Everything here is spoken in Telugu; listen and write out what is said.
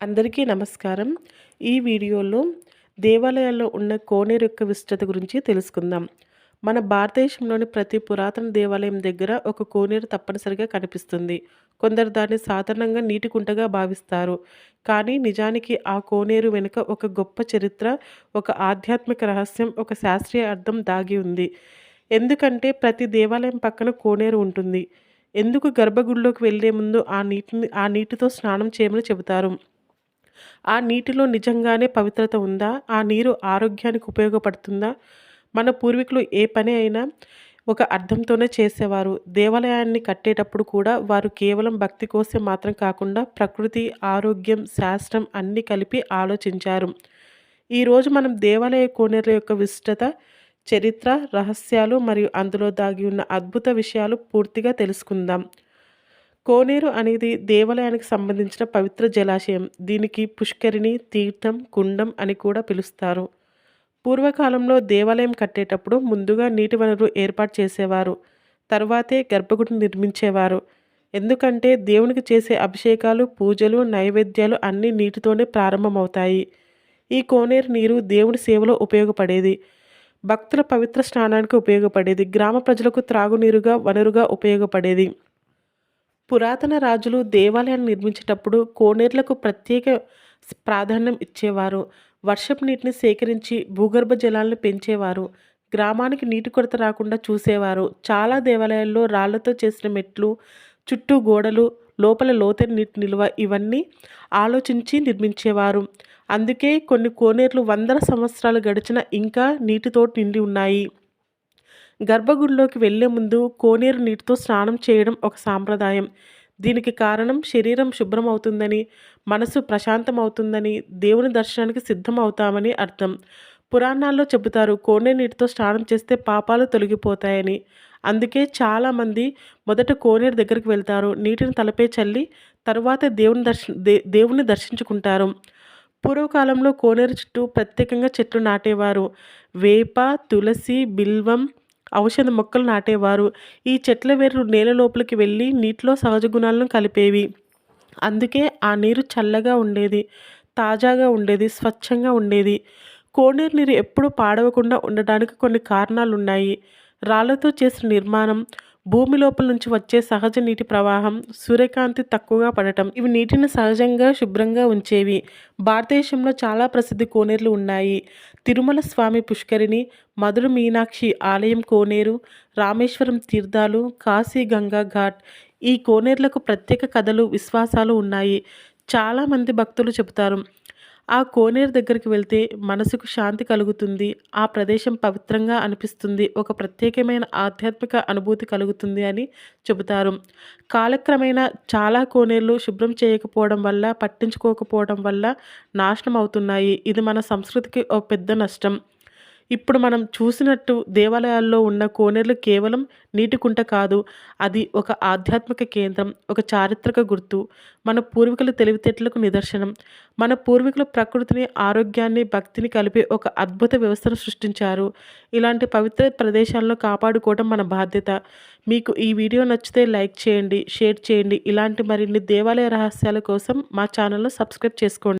అందరికీ నమస్కారం. ఈ వీడియోలో దేవాలయాల్లో ఉన్న కోనేరు యొక్క విశిష్టత గురించి తెలుసుకుందాం. మన భారతదేశంలోని ప్రతి పురాతన దేవాలయం దగ్గర ఒక కోనేరు తప్పనిసరిగా కనిపిస్తుంది. కొందరు దాన్ని సాధారణంగా నీటి కుంటగా భావిస్తారు. కానీ నిజానికి ఆ కోనేరు వెనుక ఒక గొప్ప చరిత్ర ఒక ఆధ్యాత్మిక రహస్యం ఒక శాస్త్రీయ అర్థం దాగి ఉంది. ఎందుకంటే ప్రతి దేవాలయం పక్కన కోనేరు ఉంటుంది. ఎందుకు గర్భగుడిలోకి వెళ్ళే ముందు ఆ నీటిని ఆ నీటితో స్నానం చేయమని చెబుతారు? ఆ నీటిలో నిజంగానే పవిత్రత ఉందా? ఆ నీరు ఆరోగ్యానికి ఉపయోగపడుతుందా? మన పూర్వీకులు ఏ పని అయినా ఒక అర్థంతోనే చేసేవారు. దేవాలయాన్ని కట్టేటప్పుడు కూడా వారు కేవలం భక్తి కోసం మాత్రం కాకుండా ప్రకృతి ఆరోగ్యం శాస్త్రం అన్నీ కలిపి ఆలోచించారు. ఈరోజు మనం దేవాలయ కోనేరుల యొక్క విశిష్టత చరిత్ర రహస్యాలు మరియు అందులో దాగి ఉన్న అద్భుత విషయాలు పూర్తిగా తెలుసుకుందాం. కోనేరు అనేది దేవాలయానికి సంబంధించిన పవిత్ర జలాశయం. దీనికి పుష్కరిణి తీర్థం కుండం అని కూడా పిలుస్తారు. పూర్వకాలంలో దేవాలయం కట్టేటప్పుడు ముందుగా నీటి వనరు ఏర్పాటు చేసేవారు. తర్వాతే గర్భగుడిని నిర్మించేవారు. ఎందుకంటే దేవునికి చేసే అభిషేకాలు పూజలు నైవేద్యాలు అన్నీ నీటితోనే ప్రారంభమవుతాయి. ఈ కోనేరు నీరు దేవుని సేవలో ఉపయోగపడేది. భక్తుల పవిత్ర స్నానానికి ఉపయోగపడేది. గ్రామ ప్రజలకు త్రాగునీరుగా వనరుగా ఉపయోగపడేది. పురాతన రాజులు దేవాలయాన్ని నిర్మించేటప్పుడు కోనేర్లకు ప్రత్యేక ప్రాధాన్యం ఇచ్చేవారు. వర్షపు నీటిని సేకరించి భూగర్భ జలాలను పెంచేవారు. గ్రామానికి నీటి కొరత రాకుండా చూసేవారు. చాలా దేవాలయాల్లో రాళ్ళతో చేసిన మెట్లు చుట్టూ గోడలు లోపల లోతైన నీటి నిల్వ ఇవన్నీ ఆలోచించి నిర్మించేవారు. అందుకే కొన్ని కోనేర్లు వందల సంవత్సరాలు గడిచిన ఇంకా నీటితో నిండి ఉన్నాయి. గర్భగుడిలోకి వెళ్ళే ముందు కోనేరు నీటితో స్నానం చేయడం ఒక సాంప్రదాయం. దీనికి కారణం శరీరం శుభ్రం అవుతుందని మనసు ప్రశాంతం అవుతుందని దేవుని దర్శనానికి సిద్ధం అవుతామని అర్థం. పురాణాల్లో చెబుతారు కోనేరు నీటితో స్నానం చేస్తే పాపాలు తొలగిపోతాయని. అందుకే చాలామంది మొదట కోనేరు దగ్గరికి వెళ్తారు. నీటిని తలపే చల్లి తరువాత దేవుని దర్శ దే దేవుని దర్శించుకుంటారు. పూర్వకాలంలో కోనేరు చుట్టూ ప్రత్యేకంగా చెట్లు నాటేవారు. వేప తులసి బిల్వం ఔషధ మొక్కలు నాటేవారు. ఈ చెట్ల వేర్లు నేల లోపలికి వెళ్ళి నీటిలో సహజ గుణాలను కలిపేవి. అందుకే ఆ నీరు చల్లగా ఉండేది తాజాగా ఉండేది స్వచ్ఛంగా ఉండేది. కోనేరు నీరు ఎప్పుడు పాడవకుండా ఉండడానికి కొన్ని కారణాలు ఉన్నాయి రాళ్ళతో చేసిన నిర్మాణం భూమి లోపల నుంచి వచ్చే సహజ నీటి ప్రవాహం సూర్యకాంతి తక్కువగా పడటం ఇవి నీటిని సహజంగా శుభ్రంగా ఉంచేవి. భారతదేశంలో చాలా ప్రసిద్ధి కోనేరులు ఉన్నాయి. తిరుమల స్వామి పుష్కరిణి మధుర మీనాక్షి ఆలయం కోనేరు రామేశ్వరం తీర్థాలు కాశీ గంగా ఘాట్ ఈ కోనేరులకు ప్రత్యేక కథలు విశ్వాసాలు ఉన్నాయి. చాలామంది భక్తులు చెబుతారు. ఆ కోనేరు దగ్గరికి వెళ్తే మనసుకు శాంతి కలుగుతుంది ఆ ప్రదేశం పవిత్రంగా అనిపిస్తుంది ఒక ప్రత్యేకమైన ఆధ్యాత్మిక అనుభూతి కలుగుతుంది అని చెబుతారు. కాలక్రమేణా చాలా కోనేరులు శుభ్రం చేయకపోవడం వల్ల పట్టించుకోకపోవడం వల్ల నాశనం అవుతున్నాయి ఇది మన సంస్కృతికి ఒక పెద్ద నష్టం. ఇప్పుడు మనం చూసినట్టు దేవాలయాల్లో ఉన్న కోనేరులు కేవలం నీటికుంట కాదు అది ఒక ఆధ్యాత్మిక కేంద్రం ఒక చారిత్రక గుర్తు మన పూర్వీకుల తెలివితేటలకు నిదర్శనం. మన పూర్వీకులు ప్రకృతిని ఆరోగ్యాన్ని భక్తిని కలిపి ఒక అద్భుత వ్యవస్థను సృష్టించారు. ఇలాంటి పవిత్ర ప్రదేశాలను కాపాడుకోవడం మన బాధ్యత. మీకు ఈ వీడియో నచ్చితే లైక్ చేయండి షేర్ చేయండి. ఇలాంటి మరిన్ని దేవాలయ రహస్యాల కోసం మా ఛానల్ను సబ్స్క్రైబ్ చేసుకోండి.